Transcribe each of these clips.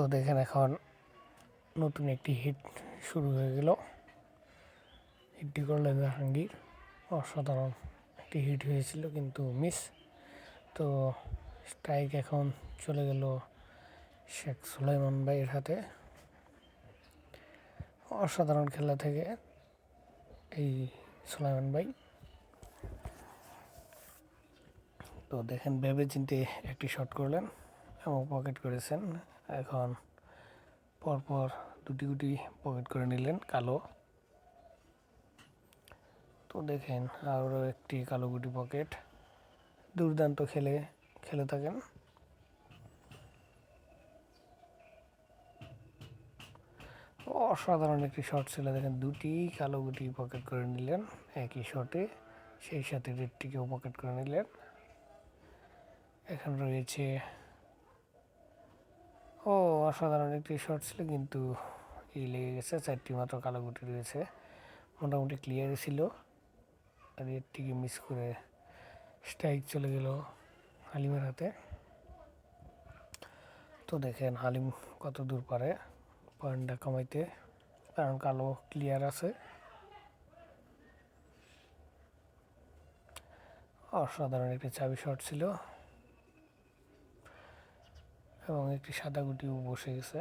তো দেখেন এখন নতুন একটি হিট শুরু হয়ে গেল। হিটটি করলেন জাহাঙ্গীর। অসাধারণ একটি হিট হয়েছিল কিন্তু মিস তো স্ট্রাইক এখন চলে গেল শেখ সুলাইমান ভাইয়ের হাতে। অসাধারণ খেলা থেকে এই সুলাইমান ভাই। তো দেখেন ভেবে চিনতে একটি শট করলেন। এবং পকেট করেছেন। এখন পরপর দুটি গুটি পকেট করে নিলেন কালো। তো দেখেন আরও একটি কালো গুটি পকেট দুর্দান্ত খেলে খেলে থাকেন। অসাধারণ একটি শট ছিল। দেখেন, দুটি কালো গুটি পকেট করে নিলেন একই শটে সেই সাথে রেডটিকেও পকেট করে নিলেন। এখন রয়েছে ও, অসাধারণ একটি শর্ট ছিল কিন্তু এই লেগে গেছে, চারটি মাত্র কালো গুটি রয়েছে। মোটামুটি ক্লিয়ার ছিল। রেডটিকে মিস করে স্ট্রাইক চলে গেল হালিমের হাতে। তো দেখেন হালিম কত দূর পারে পয়েন্টটা কমাইতে, কারণ কালো ক্লিয়ার আছে। অসাধারণ একটি চাবি শট ছিল। এবং একটি সাদা গুটিও বসে গেছে।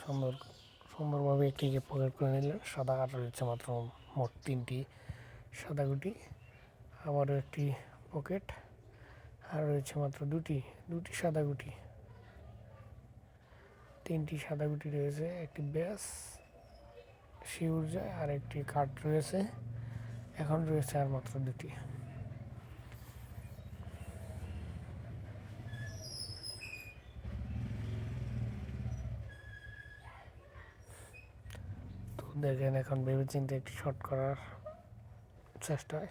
সুন্দর, সুন্দরভাবে একটিকে পকেট করে নিলেন। সাদা কাটা রয়েছে মাত্র মোট তিনটি সাদা গুটি, আবারও একটি পকেট, আর রয়েছে মাত্র দুটি দুটি সাদা গুটি। তিনটি সাদা গুটি রয়েছে, একটি ব্যাস শিউর যায় আর একটি কাঠ রয়েছে। এখন রয়েছে আর মাত্র দুটি। তো দেখেন এখন ভেবে চিন্তে একটি শট করার চেষ্টায়।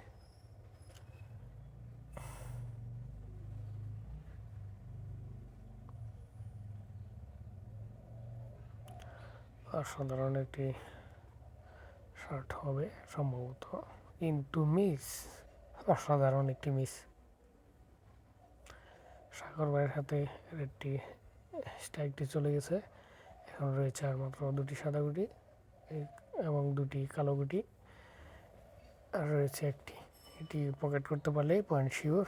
অসাধারণ একটি শট হবে সম্ভবত। কিন্তু মিস অসাধারণ একটি মিস সাগর ভাইয়ের হাতে রেডটি, স্ট্রাইকটি চলে গেছে। এখন রয়েছে আর মাত্র দুটি সাদা গুটি এবং দুটি কালো গুটি। আর রয়েছে একটি, এটি পকেট করতে পারলেই পয়েন্ট শিওর